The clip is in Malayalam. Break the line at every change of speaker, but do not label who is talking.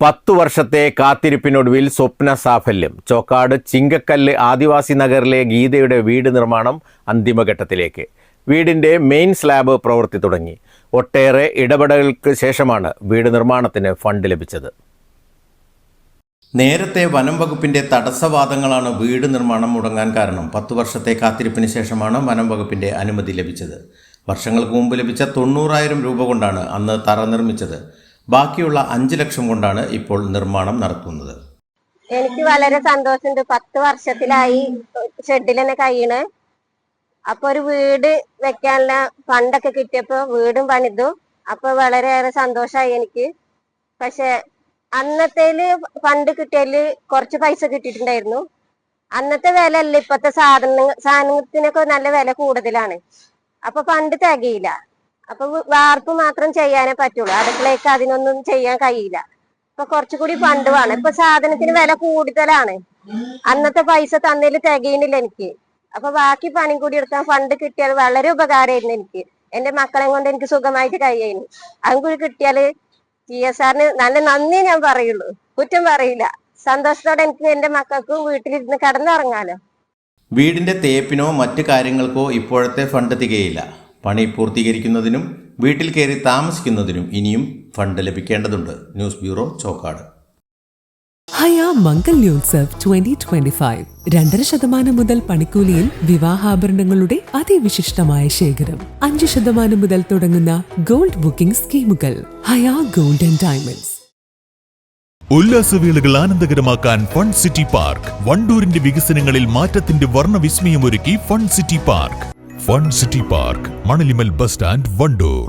പത്തു വർഷത്തെ കാത്തിരിപ്പിനൊടുവിൽ സ്വപ്ന സാഫല്യം. ചോക്കാട് ചിങ്കക്കല്ല് ആദിവാസി നഗറിലെ ഗീതയുടെ വീട് നിർമ്മാണം അന്തിമഘട്ടത്തിലേക്ക്. വീടിന്റെ മെയിൻ സ്ലാബ് പ്രവൃത്തി തുടങ്ങി. ഒട്ടേറെ ഇടപെടലുകൾക്ക് ശേഷമാണ് വീട് നിർമ്മാണത്തിന് ഫണ്ട് ലഭിച്ചത്. നേരത്തെ വനം വകുപ്പിന്റെ തടസ്സവാദങ്ങളാണ് വീട് നിർമ്മാണം മുടങ്ങാൻ കാരണം. പത്തു വർഷത്തെ കാത്തിരിപ്പിന് ശേഷമാണ് വനം വകുപ്പിന്റെ അനുമതി ലഭിച്ചത്. വർഷങ്ങൾക്ക് മുമ്പ് ലഭിച്ച തൊണ്ണൂറായിരം രൂപ കൊണ്ടാണ് അന്ന് തറ നിർമ്മിച്ചത്. ബാക്കിയുള്ള അഞ്ച് ലക്ഷം കൊണ്ടാണ് ഇപ്പോൾ നിർമ്മാണം നടത്തുന്നത്.
എനിക്ക് വളരെ സന്തോഷമുണ്ട്. പത്ത് വർഷത്തിലായി ഷെഡിൽ തന്നെ കഴിയണ്. അപ്പൊ ഒരു വീട് വെക്കാനുള്ള ഫണ്ടൊക്കെ കിട്ടിയപ്പോ വീടും പണിതു അപ്പൊ വളരെയേറെ സന്തോഷമായി എനിക്ക്. പക്ഷെ അന്നത്തേൽ ഫണ്ട് കിട്ടിയതിൽ കുറച്ച് പൈസ കിട്ടിയിട്ടുണ്ടായിരുന്നു. അന്നത്തെ വില അല്ല ഇപ്പത്തെ സാധന സാധനത്തിനൊക്കെ നല്ല വില കൂടുതലാണ്. അപ്പൊ ഫണ്ട് തികയില്ല. അപ്പൊ വാർപ്പ് മാത്രം ചെയ്യാനേ പറ്റുള്ളൂ. അടുക്കളയ്ക്ക് അതിനൊന്നും ചെയ്യാൻ കഴിയില്ല. ഇപ്പൊ കുറച്ചുകൂടി ഫണ്ട് വേണം. ഇപ്പൊ സാധനത്തിന് വില കൂടുതലാണ്. അന്നത്തെ പൈസ തന്നതിൽ തികയുന്നില്ല എനിക്ക്. അപ്പൊ ബാക്കി പണിയും കൂടി എടുക്കാൻ ഫണ്ട് കിട്ടിയാൽ വളരെ ഉപകാരമായിരുന്നു എനിക്ക്. എന്റെ മക്കളെ കൊണ്ട് എനിക്ക് സുഖമായിട്ട് കഴിയുന്നു അതും കൂടി കിട്ടിയാൽ ടി എസ് ആറിന് നല്ല നന്ദി ഞാൻ പറയുള്ളൂ. കുറ്റം പറയില്ല. സന്തോഷത്തോടെ എനിക്ക് എന്റെ മക്കൾക്കും വീട്ടിലിരുന്ന് കടന്നിറങ്ങാലോ.
വീടിന്റെ തേപ്പിനോ മറ്റു കാര്യങ്ങൾക്കോ ഇപ്പോഴത്തെ ഫണ്ട് തികയില്ല. പണി പൂർത്തീകരിക്കുന്നതിനും വീട്ടിൽ കയറി താമസിക്കുന്നതിനും ഇനിയും ഫണ്ട് ലഭിക്കേണ്ടതുണ്ട്. News bureau Chokkad.
Haya Mangalyotsav twenty twenty five രണ്ടര ശതമാനം മുതൽ പണിക്കൂലിയിൽ വിവാഹാഭരണങ്ങളുടെ അതിവിശിഷ്ടമായ ശേഖരം. അഞ്ച് ശതമാനം മുതൽ തുടങ്ങുന്ന ഗോൾഡ് ബുക്കിംഗ് സ്കീമുകൾ. Haya golden and diamonds.
ഉല്ലാസവേളകൾ ആനന്ദകരമാക്കാൻ ഫൺ സിറ്റി പാർക്ക്. വണ്ടൂരിന്റെ വികസനങ്ങളിൽ മാറ്റത്തിന്റെ വർണവിസ്മയമൊരുക്കി fun city park. Fun city park Manalimal bus stand Wandoor.